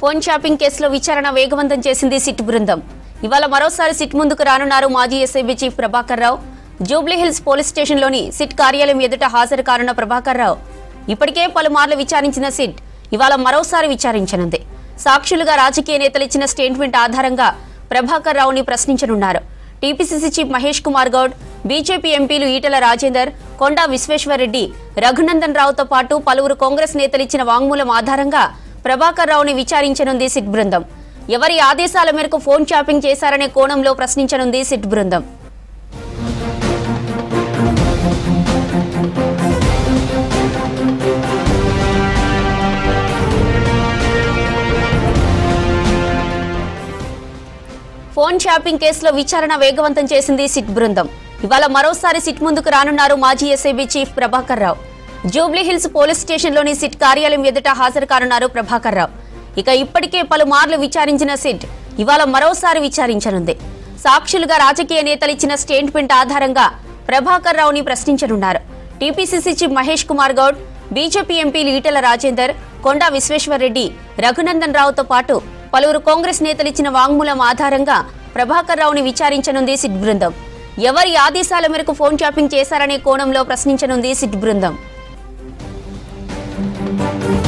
Phone shopping కేసులో విచారణ వేగవంతం చేసింది సిట్ బృందం. ఇవాళ మరోసారి సిట్ ముందుకు రానున్నారు మాజీ SIB chief Prabhakar Rao. Jubilee Hills police స్టేషన్లోని SIT కార్యాలయం ఎదుట హాజరు కానున్న ప్రభాకర్ రావు. ఇప్పటికే పలుమార్లు విచారించిన సిట్ ఇవాళ మరోసారి విచారించనుంది. సాక్షులుగా రాజకీయ నేతలు ఇచ్చిన స్టేట్మెంట్ ఆధారంగా ప్రభాకర్ రావుని ప్రశ్నించనున్నారు. TPCC chief Mahesh Kumar Goud BJP ఎంపీలు ఈటల రాజేందర్ కొండా విశ్వేశ్వరరెడ్డి రఘునందన్ రావుతో పాటు పలువురు కాంగ్రెస్ నేతలు ఇచ్చిన వాంగ్మూలం ఆధారంగా ప్రభాకర్ రావుని విచారించనుంది సిట్ బృందం. ఎవరి ఆదేశాల మేరకు ఫోన్ షాపింగ్ చేశారనే కోణంలో ప్రశ్నించనుంది సిట్ బృందం. ఫోన్ షాపింగ్ కేసులో విచారణ వేగవంతం చేసింది సిట్ బృందం. ఇవాళ మరోసారి సిట్ ముందుకు రానున్నారు మాజీ SIB chief Prabhakar Rao Jubilee Hills police స్టేషన్లోని SIT కార్యాలయం ఎదుట హాజరు కానున్నారు ప్రభాకర్ రావు. ఇక ఇప్పటికే పలుమార్లు విచారించిన సిట్ ఇవాళ మరోసారి విచారించనుంది. సాక్షులుగా రాజకీయ నేతలు ఇచ్చిన స్టేట్మెంట్ ఆధారంగా ప్రభాకర్ రావుని ప్రశ్నించనున్నారు. TPCC chief Mahesh Kumar Goud BJP ఎంపీలు ఈటల రాజేందర్ కొండా విశ్వేశ్వరరెడ్డి రఘునందన్ రావుతో పాటు పలువురు కాంగ్రెస్ నేతలు ఇచ్చిన వాంగ్మూలం ఆధారంగా ప్రభాకర్ రావుని విచారించనుంది సిట్ బృందం. ఎవరి ఆదేశాల మేరకు ఫోన్ ట్యాపింగ్ చేశారనే కోణంలో ప్రశ్నించనుంది సిట్ బృందం. Thank you.